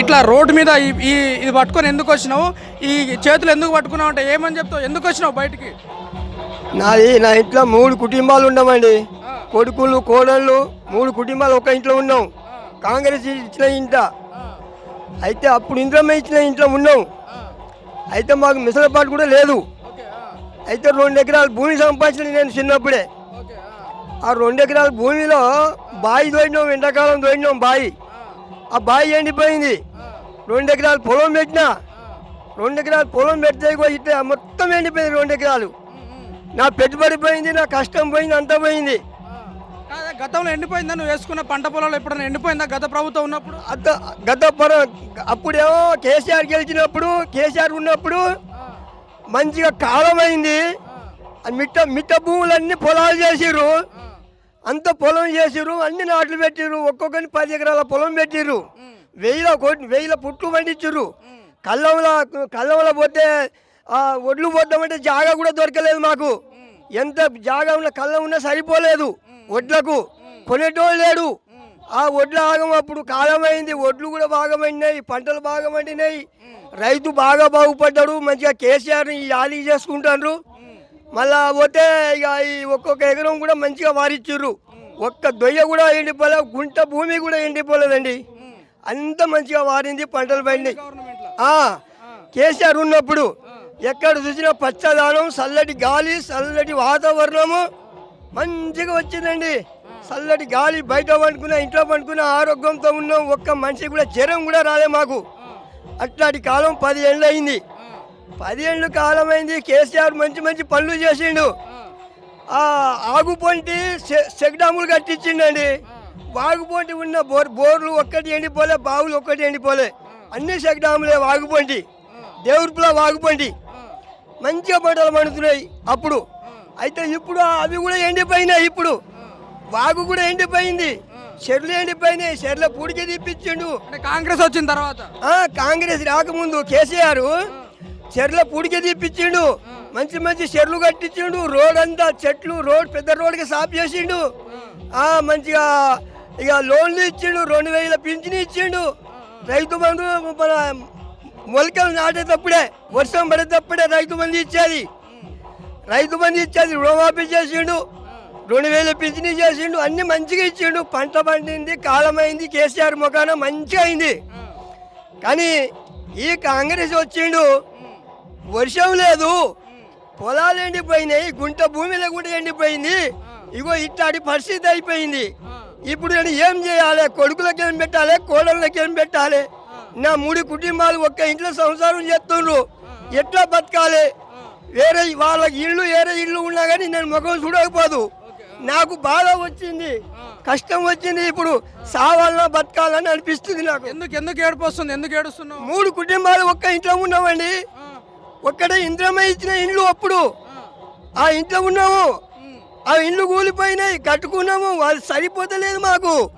ఇట్లా రోడ్డు మీద ఈ ఇది పట్టుకొని ఎందుకు వచ్చినావు? ఈ చేతులు ఎందుకు పట్టుకున్నావు అంటే ఏమని చెప్తావు? ఎందుకు వచ్చినావు బయటికి? నాది నా ఇంట్లో మూడు కుటుంబాలు ఉన్నామండి. కొడుకులు కోడళ్ళు మూడు కుటుంబాలు ఒక ఇంట్లో ఉన్నాం. కాంగ్రెస్ ఇచ్చిన ఇంట. అయితే అప్పుడు ఇంద్రమ్మ ఇచ్చిన ఇంట్లో ఉన్నాం. అయితే మాకు మిసలపాటు కూడా లేదు. అయితే రెండు ఎకరాల భూమి సంపాదించిన నేను చిన్నప్పుడే. ఆ రెండు ఎకరాల భూమిలో బావి తోడినాం ఎండాకాలం తోడినాం బావి. ఆ బావి ఎండిపోయింది. రెండు ఎకరాల పొలం పెట్టినా రెండు ఎకరాల పొలం పెడితే ఇట్లా మొత్తం ఎండిపోయింది రెండు ఎకరాలు. నా పెట్టుబడి పోయింది నా కష్టం పోయింది అంతా పోయింది. గతంలో ఎండిపోయిందా? నువ్వు వేసుకున్న పంట పొలాలు ఎప్పుడైనా ఎండిపోయిందా గత ప్రభుత్వం ఉన్నప్పుడు? అంత గత అప్పుడేమో కేసీఆర్ గెలిచినప్పుడు కేసీఆర్ ఉన్నప్పుడు మంచిగా కాలం అయింది. మిట్ట మిట్ట భూములన్నీ పొలాలు చేసిర్రు. అంత పొలం చేసిర్రు అన్ని నాట్లు పెట్టిర్రు ఒక్కొక్కరిని పది ఎకరాల పొలం పెట్టిర్రు. వెయ్యిల కోటి వెయ్యిల పుట్లు పండించిర్రు. కళ్ళంలో కళ్ళంలో పోతే ఆ ఒడ్లు పోద్దామంటే జాగా కూడా దొరకలేదు మాకు. ఎంత జాగా ఉన్న కళ్ళం ఉన్నా సరిపోలేదు ఒడ్లకు. కొనేటోళ్ళు లేడు. ఆ ఒడ్ల ఆగం అప్పుడు కాలమైంది. ఒడ్లు కూడా బాగా పండినాయి పంటలు బాగా పండినాయి రైతు బాగా బాగుపడ్డాడు. మంచిగా కేసీఆర్ ఈ ఆలి చేసుకుంటారు మళ్ళా పోతే ఇక ఈ ఒక్కొక్క ఎకరం కూడా మంచిగా వారిచ్చిర్రు. ఒక్క దొయ్య కూడా ఎండిపోలే గుంట భూమి కూడా ఎండిపోలేదండి. అంత మంచిగా వారింది పంటలు పండి. కేసీఆర్ ఉన్నప్పుడు ఎక్కడ చూసినా పచ్చదానం చల్లటి గాలి చల్లటి వాతావరణము మంచిగా వచ్చిందండి. చల్లటి గాలి బయట పండుకున్నా ఇంట్లో పండుకున్నా ఆరోగ్యంతో ఉన్నాం ఒక్క మనిషి కూడా జ్వరం కూడా రాలే మాకు. అట్లాంటి కాలం పది ఏళ్ళు అయింది. పది ఏళ్ళు కాలం అయింది కేసీఆర్ మంచి మంచి పనులు చేసిండు. ఆ. ఆగుపొంటి చెక్ డాములు కట్టించిండండి. వాగుపొంటి ఉన్న బోర్ బోర్లు ఒక్కటి ఎండిపోలే బావులు ఒక్కటి ఎండిపోలే. అన్ని చెక్ డాములే వాగుపొంటి. దేవుడిపుల వాగుపొంటి. మంచిగా పంటలు పండుతున్నాయి అప్పుడు. అయితే ఇప్పుడు అవి కూడా ఎండిపోయినాయి ఇప్పుడు. వాగు కూడా ఎండిపోయింది. చెర్లు ఎండిపోయినాయి. చెర్ల పూడికి తీపిచ్చిండు. అంటే కాంగ్రెస్ వచ్చిన తర్వాత? కాంగ్రెస్ రాకముందు కేసీఆర్ చెర్ల పూడికి తీపిచ్చిండు. మంచి మంచి చెర్లు కట్టించిండు రోడ్ అంతా చెట్లు రోడ్ పెద్ద రోడ్కి సాఫ్ చేసిండు. ఆ మంచిగా ఇక లోన్లు ఇచ్చిండు రెండు వేల పింఛన్ ఇచ్చిండు. రైతు బంధు మన మొలకలు నాటేటప్పుడే వర్షం పడేటప్పుడే రైతు బంధు ఇచ్చేది. రైతు బంధు ఇచ్చేది రుణమాఫీ చేసిండు. రెండు వేల పింఛనీ చేసిండు. అన్ని మంచిగా ఇచ్చిండు. పంట పండింది కాలమైంది కేసీఆర్ ముఖాన మంచిగా అయింది. కానీ ఈ కాంగ్రెస్ వచ్చిండు. వర్షం లేదు. పొలాలు ఎండిపోయినాయి గుంట భూమిలో కూడా ఎండిపోయింది. ఇగో ఇట్లాంటి పరిస్థితి అయిపోయింది. ఇప్పుడు నేను ఏం చేయాలి? కొడుకులకి ఏం పెట్టాలి? కోడళ్ళకి ఏం పెట్టాలి? నా మూడు కుటుంబాలు ఒక్క ఇంట్లో సంసారం చేస్తుండ్రు. ఎట్లా బతకాలి? వేరే వాళ్ళ ఇల్లు వేరే ఇల్లు ఉన్నా కానీ నేను ముఖం చూడకపోదు. నాకు బాధ వచ్చింది. కష్టం వచ్చింది ఇప్పుడు. సావాలన్నా బతకాలని అనిపిస్తుంది నాకు. ఎందుకు ఎందుకు ఏడుపు వస్తుంది? ఎందుకు ఏడుస్తున్నావు? మూడు కుటుంబాలు ఒక్క ఇంట్లో ఉన్నామండి ఒక్కడే ఇంద్రమ ఇచ్చిన ఇండ్లు అప్పుడు. ఆ ఇంట్లో ఉన్నాము. ఆ ఇండ్లు కూలిపోయినాయి కట్టుకున్నాము వాళ్ళు సరిపోతలేదు మాకు.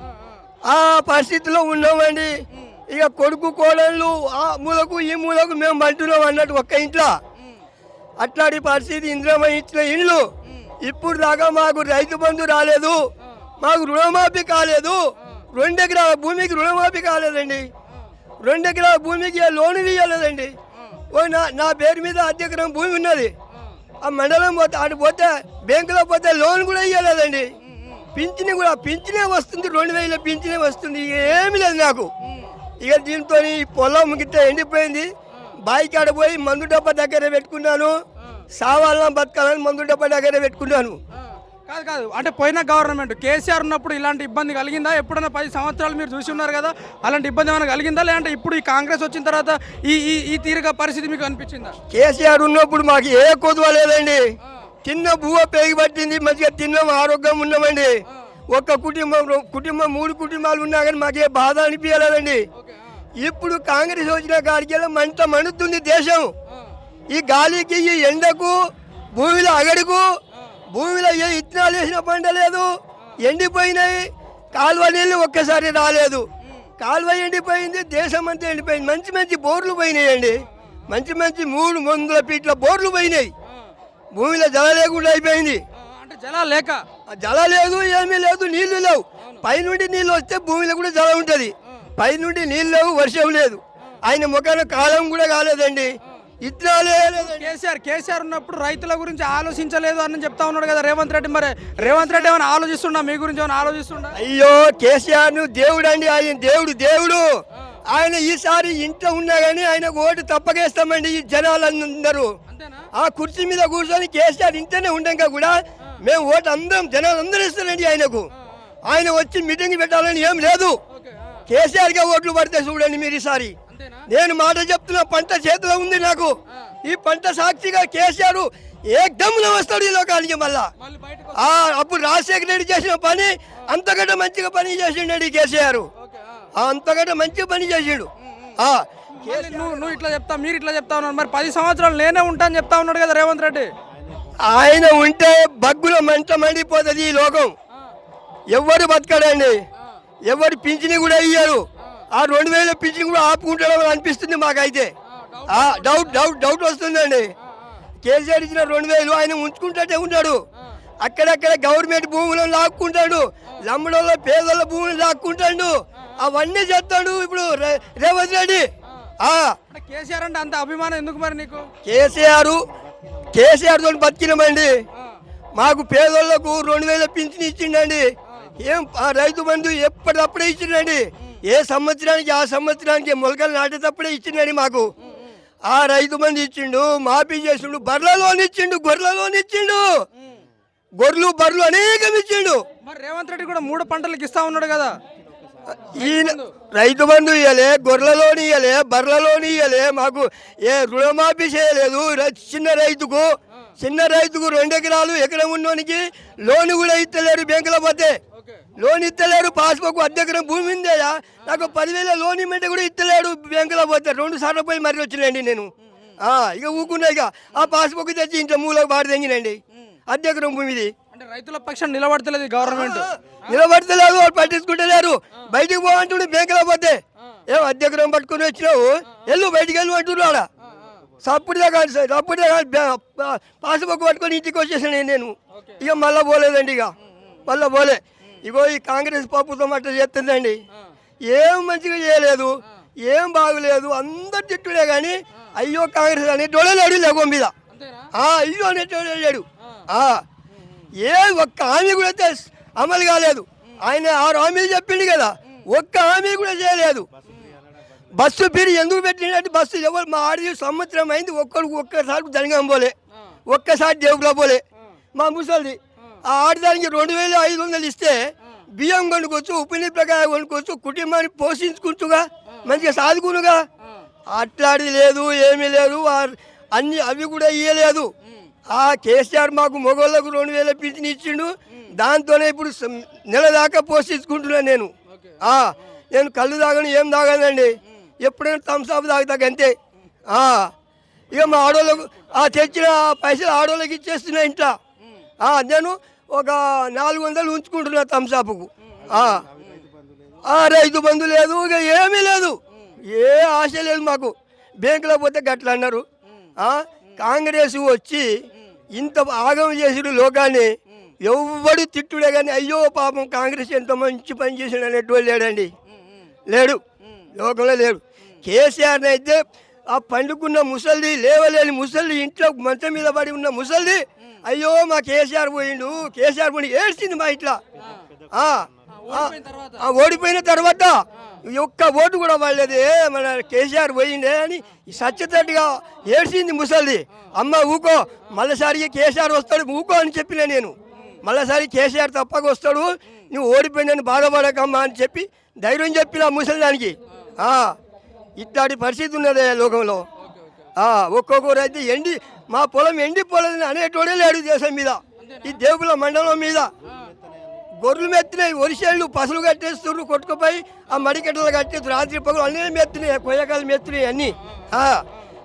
ఆ పరిస్థితిలో ఉన్నామండి. ఇక కొడుకు కోడళ్ళు ఆ మూలకు ఈ మూలకు మేము పంటున్నాం అన్నట్టు ఒక్క ఇంట్లో. అట్లాంటి పరిస్థితి ఇంద్రమ ఇచ్చిన ఇండ్లు. ఇప్పుడు దాకా మాకు రైతు బంధు రాలేదు. మాకు రుణమాఫీ కాలేదు. రెండు ఎకరాల భూమికి రుణమాఫీ కాలేదండి. రెండు ఎకరాల భూమికి లోన్ ఇవ్వలేదండి. ఓ నా నా పేరు మీద అర్ధ ఎకరం భూమి ఉన్నది. ఆ మండలం పోతే అటు పోతే బ్యాంకులో పోతే లోన్ కూడా ఇవ్వలేదండి పింఛని కూడా పింఛనే వస్తుంది రెండు వేల పింఛనే వస్తుంది ఇక ఏమీ లేదు నాకు. ఇక దీంతో ఈ పొలం గిట్ట ఎండిపోయింది. బాయికి ఆడ పోయి మందు డబ్బా దగ్గర పెట్టుకున్నాను. సావాలన బతకాలని మందు డబ్బా దగ్గర పెట్టుకున్నాను. కాదు కాదు. అంటే పోయిన గవర్నమెంట్ కేసీఆర్ ఉన్నప్పుడు ఇలాంటి ఇబ్బంది కలిగిందా? ఎప్పుడైనా పది సంవత్సరాలు మీరు చూసి ఉన్నారు కదా? అలాంటి ఇబ్బంది ఏమైనా కలిగిందా? లేదంటే ఇప్పుడు ఈ కాంగ్రెస్ వచ్చిన తర్వాత ఈ ఈ ఈ తీరుగా పరిస్థితి మీకు అనిపించిందా? కేసీఆర్ ఉన్నప్పుడు మాకు ఏ కొదువ లేదండి. తిన్న బువ్వ పేగి పట్టింది మంచిగా తిన్నాం ఆరోగ్యం ఉన్నామండి. ఒక్క కుటుంబం కుటుంబం మూడు కుటుంబాలు ఉన్నా కానీ మాకే బాధ అనిపించలేదండి. ఇప్పుడు కాంగ్రెస్ వచ్చిన కాడికి మంట మండుతుంది దేశం. ఈ గాలికి ఈ ఎండకు భూమిలో అగడుకు భూమిలో ఏ ఇత్తనాలు వేసిన పంట లేదు. ఎండిపోయినాయి. కాలువ నీళ్ళు ఒక్కసారి రాలేదు. కాలువ ఎండిపోయింది దేశం అంతా ఎండిపోయింది. మంచి మంచి బోర్లు పోయినాయండి. మంచి మంచి మూడు వందల ఫీట్ల బోర్లు పోయినాయి. భూమిలో జల లేకుండా అయిపోయింది. అంటే జలాలు లేక. జల లేదు ఏమీ లేదు నీళ్ళు లేవు. పైనుండి నీళ్ళు వస్తే భూమిలో కూడా జల ఉంటుంది. పైనుండి నీళ్ళు లేవు వర్షం లేదు. ఆయన ముఖాన కాలం కూడా కాలేదండి. లేదండి. కేసీఆర్ కేసీఆర్ ఉన్నప్పుడు రైతుల గురించి ఆలోచించలేదు అని చెప్తా ఉన్నాడు కదా రేవంత్ రెడ్డి. మరి రేవంత్ రెడ్డి ఏమైనా ఆలోచిస్తుండా? మీ గురించి ఏమైనా ఆలోచిస్తుండా? అయ్యో కేసీఆర్ను దేవుడు అండి ఆయన దేవుడు దేవుడు. ఆయన ఈసారి ఇంట్లో ఉన్నా కానీ ఆయన ఓటు తప్పకేస్తామండి ఈ జనాలందరూ. ఆ కుర్చీ మీద కూర్చొని కేసీఆర్ ఇంట్లోనే ఉండగా కూడా మేము ఓటు అందరం జనాలు అందరూ ఇస్తారండి ఆయనకు ఆయన వచ్చి మీటింగ్ పెట్టాలని ఏం లేదు. ఓకే కేసీఆర్కే ఓట్లు పడితే చూడండి మీరు ఈసారి. నేను మాట చెప్తున్నా పంట చేతిలో ఉంది నాకు. ఈ పంట సాక్షిగా కేసీఆర్ ఏకదమ్మున వస్తాడు ఈ లోకానికి మళ్ళా? అప్పుడు రాజశేఖర రెడ్డి చేసిన పని అంతకంటే మంచిగా పని చేసిండు కేసీఆర్. అంతకంటే మంచిగా పని చేసిండు. నువ్వు నువ్వు ఇట్లా చెప్తా మీరు ఇట్లా చెప్తా ఉన్నారు మరి పది సంవత్సరాలు నేనే ఉంటా అని చెప్తా ఉన్నాడు కదా రేవంత్ రెడ్డి. ఆయన ఉంటే బగ్గుల మంట మండిపోతుంది ఈ లోకం. ఎవరు బతకడండి? ఎవరు పింఛని కూడా ఇయ్యరు ఆ రెండు వేల పింఛని కూడా ఆపుకుంటాడని అనిపిస్తుంది మాకైతే. డౌట్ డౌట్ డౌట్ వస్తుందండి. కేసీఆర్ ఇచ్చిన రెండు వేలు ఆయన ఉంచుకుంటే ఉంటాడు అక్కడక్కడ గవర్నమెంట్ భూములను లాక్కుంటాడు. లంబడోళ్ళ పేదల భూములు లాక్కుంటాడు. అవన్నీ చేస్తాడు ఇప్పుడు రేవంత్ రెడ్డి. కేసీఆర్ అంటే అంత అభిమానం ఎందుకు మరి నీకు? కేసీఆర్ కేసీఆర్ తోటి బతికినామండి. మాకు పేదోళ్ళకు రెండు వేల పింఛన్ ఇచ్చిండండి. ఏం ఆ రైతు బంధు ఎప్పటికప్పుడే ఇచ్చిండండి. ఏ సంవత్సరానికి ఆ సంవత్సరానికి మొలకలు నాటేటప్పుడే ఇచ్చిండండి మాకు. ఆ రైతు బంధు ఇచ్చిండు మాఫీ చేసిండు బర్ల లోన్ ఇచ్చిండు గొర్రెల లోన్ ఇచ్చిండు. గొర్రెలు బర్రెలు అనేకం ఇచ్చిండు. మరి రేవంత్ రెడ్డి కూడా మూడు పంటలకు ఇస్తా ఉన్నాడు కదా. ఈయన రైతు బంధు ఇయ్యలే గొర్రెలలోని ఇయ్యలే బర్రెలలోని ఇయ్యలే మాకు ఏ రుణమాఫీ చేయలేదు. చిన్న రైతుకు చిన్న రైతుకు రెండు ఎకరాలు ఎకరం ఉన్నోనికి లోన్ కూడా ఇస్తలేరు బ్యాంకులో పోతే. లోన్ ఇస్తలేరు పాస్బుక్ అర్ధ ఎకరం భూమి ఉందేయా నాకు పదివేల లోన్ ఇమ్మంటే కూడా ఇస్తలేడు బ్యాంకులో పోతే రెండు సార్లు పోయి మరీ వచ్చినండి నేను. ఇక ఊకున్నా ఇక. ఆ పాస్బుక్ తెచ్చి ఇంట్లో మూలకు బాడి తెంగినండి అర్ధ ఎకరం భూమిది అంటే రైతుల పక్షం నిలబడతలేదు గవర్నమెంట్. నిలబడతలేరు వాళ్ళు పట్టించుకుంటలేరు. బయటికి పోమంటుండే బ్యాంకులో పోతే. ఏం అద్దెకరం పట్టుకుని వచ్చినావు? వెళ్ళు బయటికి వెళ్ళు అంటున్నాడు ఆడ. సప్పుడుదా కాదు సార్ అప్పుడే పాసుబుక్ పట్టుకొని ఇంటికి వచ్చేసాను నేను. ఇక మళ్ళీ పోలేదండి ఇక. మళ్ళీ పోలే. ఇగో ఈ కాంగ్రెస్ ప్రభుత్వం అట్లా చేస్తుందండి. ఏం మంచిగా చేయలేదు ఏం బాగులేదు అందరు తిట్టుడే కానీ అయ్యో కాంగ్రెస్ అని డొడలేడు లేకో మీద. అయ్యో అనేటోడు లేడు ఆ, ఏ ఒక్క హామీ కూడా అయితే అమలు కాలేదు. ఆయన ఆరు హామీలు చెప్పిండు కదా ఒక్క హామీ కూడా చేయలేదు. బస్సు పేరు ఎందుకు పెట్టినట్టు బస్సు ఎవరు మా ఆడి సంవత్సరం అయింది ఒక్కరికి ఒక్కసారి జనగాం పోలే ఒక్కసారి దేవుకులో పోలే. మా ముసలిది. ఆ ఆడదానికి రెండు వేల ఐదు వందలు ఇస్తే బియ్యం కొనుక్కోవచ్చు ఉప్పు ప్రకారం కొనుక్కోవచ్చు కుటుంబాన్ని పోషించుకుంటుగా మంచిగా సాదుకునుగా. అట్లాంటిది లేదు ఏమీ లేదు అన్ని అవి కూడా ఇయ్యలేదు. ఆ కేసీఆర్ మాకు మొగోళ్ళకు రెండు వేల పింఛన్ ఇచ్చిండు. దాంతోనే ఇప్పుడు నెల దాకా పోషించుకుంటున్నాను నేను. ఆ, నేను కళ్ళు తాగను ఏం తాగనండి. ఎప్పుడైనా థమ్స్అప్ తాగుతా అంతే. ఆ, ఇక మా ఆడోళ్ళకు ఆ తెచ్చిన పైసలు ఆడోళ్ళకి ఇచ్చేస్తున్నా ఇంట్లో. ఆ, నేను ఒక నాలుగు వందలు ఉంచుకుంటున్నా థమ్స్అప్కు రైతు బంధు లేదు ఇక ఏమీ లేదు. ఏ ఆశ లేదు మాకు. బ్యాంకులో పోతే గట్ల అన్నారు. కాంగ్రెస్ వచ్చి ఇంత ఆగం చేసిడు లోకాన్ని. ఎవ్వడు తిట్టుడే కానీ అయ్యో పాపం కాంగ్రెస్ ఎంత మంచి పని చేసాడు అనేటువంటి లేడండి. లేడు. లోకంలో లేడు. కేసీఆర్ అయితే ఆ పండుకున్న ముసలిది లేవలేని ముసలిది ఇంట్లో మంచం మీద పడి ఉన్న ముసలిది అయ్యో మా కేసీఆర్ పోయిండు. కేసీఆర్ పోయి ఏడ్చింది మా ఇట్లా. ఓడిపోయిన తర్వాత. ఒక్క ఓటు కూడా వాళ్ళదే మన కేసీఆర్ పోయిండే అని సత్యతట్టుగా ఏడ్చింది ముసలిది. అమ్మ ఊకో మళ్ళీసారి కేసీఆర్ వస్తాడు ఊకో అని చెప్పిన నేను. మళ్ళీసారి కేసీఆర్ తప్పక వస్తాడు. నువ్వు ఓడిపోయిందని బాధపడకమ్మా అని చెప్పి ధైర్యం చెప్పిన ఆ ముసలిదానికి. ఆ, ఇట్లాంటి పరిస్థితి ఉన్నది లోకంలో. ఆ, ఒక్కొక్కరు అయితే ఎండి మా పొలం ఎండిపోలేదని అనేటోడే లేడు దేశం మీద. ఈ దేవుల మండలం మీద. గొర్రెలు మెత్తినాయి వరిసేళ్ళు పసులు కట్టేస్తున్నారు కొట్టుకుపోయి ఆ మడికట్టలు కట్టేసి రాత్రి పగులు అన్నీ మెత్తినాయి కొయ్యకాయలు మెత్తినాయి అన్నీ. ఆ,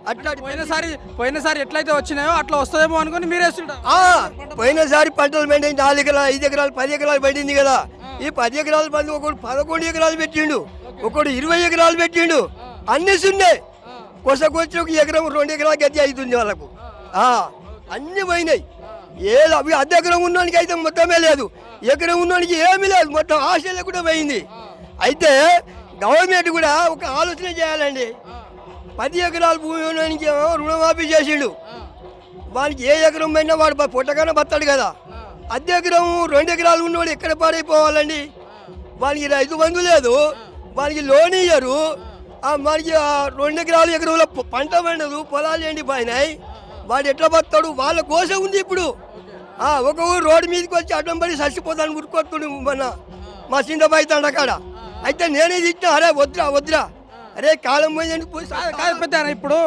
అట్లాంటి పోయినసారి పోయినసారి ఎట్లయితే వచ్చినాయో అట్లా వస్తుందేమో అనుకుని ఆ, పోయినసారి పంటలు పండి నాలుగు ఎకరాలు ఐదు ఎకరాలు పది ఎకరాలు పడింది కదా. ఈ పది ఎకరాలు పండి ఒకడు పదకొండు ఎకరాలు పెట్టిండు ఒకడు ఇరవై ఎకరాలు పెట్టిండు. అన్ని సున్నే. కొసకొచ్చి ఒక ఎకరం రెండు ఎకరాల గతి అవుతుంది వాళ్ళకు. అన్ని పోయినాయి. ఏ అవి అర్ధ ఎకరం ఉన్నోనికి అయితే మొత్తమే లేదు. ఎకరం ఉన్నోనికి ఏమీ లేదు. మొత్తం ఆశ లేకుండా పోయింది. అయితే గవర్నమెంట్ కూడా ఒక ఆలోచన చేయాలండి. పది ఎకరాల భూమి ఉన్నానికి రుణమాఫీ చేసిండు. వానికి ఏ ఎకరం పైన వాడు పుట్టగానే బతాడు కదా. అద్దె ఎకరం రెండు ఎకరాలు ఉన్నవాడు ఎక్కడ పాడైపోవాలండి? వానికి రైతు బంధు లేదు. వానికి లోన్ ఇయ్యరు. ఆ మనకి రెండు ఎకరాలు ఎకరంలో పంట పండదు పొలాలు ఎండిపోయినాయి. వాడు ఎట్లా బతాడు? వాళ్ళ కోసం ఉంది ఇప్పుడు. ఆ, ఒక ఊరు రోడ్డు మీదకి వచ్చి అడ్డం పడి చచ్చిపోతాను ఉరుకొత్తుడు మన మా చింతబాయి తండకాడ అయితే నేనే తిట్టినా అరే వద్దురా వద్దురా. అరే కాలం పోయిందని పోయి కాదు కాదు పెద్ద ఆయన, ఇప్పుడు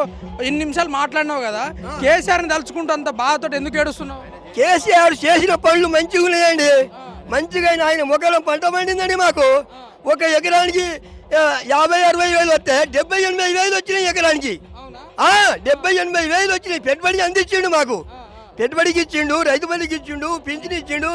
ఇన్ని నిమిషాలు మాట్లాడినావు కదా కేసీఆర్ని తలుచుకుంటూ అంత బాధతో ఎందుకు ఏడుస్తున్నావు? కేసీఆర్ చేసిన పనులు మంచిగా ఉన్నాయండి. మంచిగా ఆయన- మొక్కలం పంట పండిందండి మాకు. ఒక ఎకరానికి యాభై అరవై వేలు వస్తే డెబ్బై ఎనభై వేలు వచ్చినాయి ఎకరానికి. డెబ్బై ఎనభై వేలు వచ్చినాయి. పెట్టుబడి అందించిండు మాకు. పెట్టుబడికి ఇచ్చిండు రైతు బండికి ఇచ్చిండు పింఛన్ ఇచ్చిండు.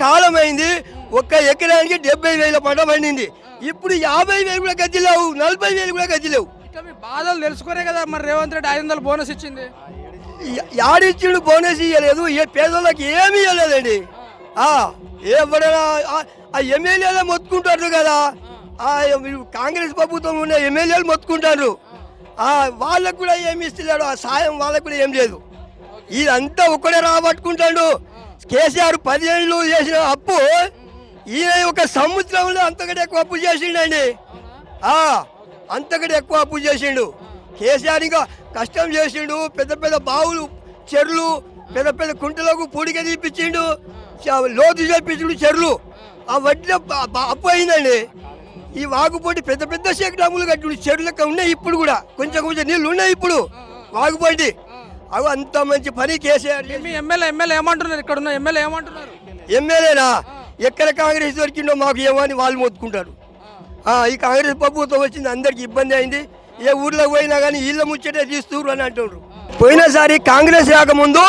కాలం అయింది. ఒక్క ఎకరానికి డెబ్బై వేల పంట పండింది. ఇప్పుడు యాభై వేలు కూడా గతి లేవు నలభై వేలు కూడా గతి లేవు ఇట్లా మీ బాధలు తెలుసుకునే కదా మరి రేవంత్ రెడ్డి ఐదు వందలు బోనస్ ఇచ్చింది. యాడిచ్చిండు బోనస్ ఇవ్వలేదు ఏ పేదోళ్ళకి ఏమి ఇవ్వలేదండి ఆ, ఎవరైనా ఆ- ఎమ్మెల్యేలే మొత్తుకుంటారు కదా. కాంగ్రెస్ ప్రభుత్వం ఉన్న ఎమ్మెల్యేలు మొత్తుకుంటారు. వాళ్ళకు కూడా ఏమి ఇస్తలేడు ఆ సాయం వాళ్ళకు కూడా ఏం లేదు. ఇదంతా ఒక్కడే రాబట్టుకుంటాడు. కేసీఆర్ పదిహేళ్ళు చేసిన అప్పు ఈయన ఒక సంవత్సరంలో అంతకంటే ఎక్కువ అప్పు చేసిండండి. అంతకంటే ఎక్కువ అప్పు చేసిండు. కేసీఆర్ ఇంకా కష్టం చేసిండు పెద్ద పెద్ద బావులు చెర్లు పెద్ద పెద్ద కుంటలకు పూడిక తీపిచ్చిండు లోతు చేపించిండు చెర్లు. ఆ వడ్డీ అప్పు అయిందండి. ఈ వాగుపోటి పెద్ద పెద్ద షేక్ డాములు కట్టిండు చెరువు లెక్క ఉన్నాయి ఇప్పుడు కూడా. కొంచెం కొంచెం నీళ్ళు ఉన్నాయి ఇప్పుడు. వాగుపోటి అవి అంత మంచి పని కేసీఆర్ మీ ఎమ్మెల్యే ఎమ్మెల్యే ఏమంటున్నారు? ఇక్కడ ఉన్న ఎమ్మెల్యే ఏమంటున్నారు? ఎమ్మెల్యేనా? ఎక్కడ కాంగ్రెస్ దొరికిందో మాకు ఏమో అని వాళ్ళు మొత్తుకుంటారు. ఆ, ఈ కాంగ్రెస్ ప్రభుత్వం వచ్చింది అందరికి ఇబ్బంది అయింది. ఏ ఊర్లోకి పోయినా కానీ ఇళ్ళ ముచ్చటే తీస్తున్నారు అని అంటున్నారు పోయినసారి కాంగ్రెస్ రాకముందు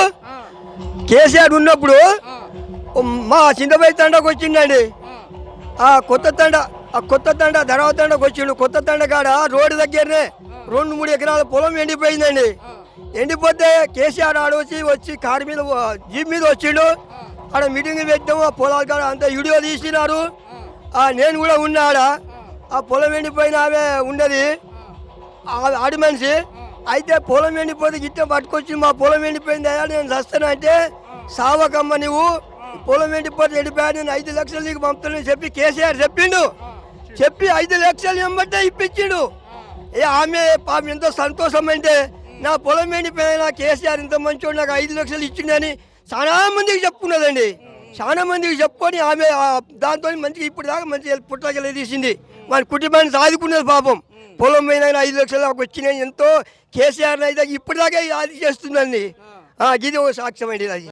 కేసీఆర్ ఉన్నప్పుడు మా చింతబాయి తండకు వచ్చిండండి ఆ కొత్త తండ ఆ కొత్త దండ ధరవ దండకు వచ్చిండు. కొత్త దండ కాడ రోడ్డు దగ్గరనే రెండు మూడు ఎకరాల పొలం ఎండిపోయిందండి. ఎండిపోతే కేసీఆర్ ఆడ వచ్చి వచ్చి కారు మీద జీప్ మీద వచ్చిండు. ఆడ మీటింగ్ పెట్టాము. ఆ పొలాల కాడ అంతా వీడియో తీసినారు. ఆ నేను కూడా ఉన్నా ఆడ. ఆ పొలం ఎండిపోయిన ఆమె ఉన్నది. ఆడి మనిషి. అయితే పొలం ఎండిపోతే గిట్ట పట్టుకొచ్చి మా పొలం ఎండిపోయింది అయ్యా నేను చస్తాను అంటే సావకమ్మ నువ్వు పొలం ఎండిపోతే ఎండిపోయా నేను ఐదు లక్షలు నీకు పంపుతానని చెప్పి కేసీఆర్ చెప్పిండు. చెప్పి ఐదు లక్షలు ఇమ్మంటే ఇప్పించాడు. ఏ ఆమె పాపం ఎంతో సంతోషం అంటే నా పొలం ఎండిపోయిన కేసీఆర్ ఇంత మంచోడు నాకు ఐదు లక్షలు ఇచ్చిండని చాలా మందికి చెప్పుకున్నదండి. చాలా మందికి చెప్పుకొని ఆమె దాంతో మంచిగా ఇప్పుడు దాకా మంచిగా పుట్టగల తీసింది. మన కుటుంబాన్ని సాదుకున్నది పాపం. పొలం మీద ఐదు లక్షలు నాకు వచ్చినాయి. ఎంతో కేసీఆర్ అయితే ఇప్పుడు దాకా అది చేస్తుందండి ఇది ఒక సాక్ష్యం అండి అది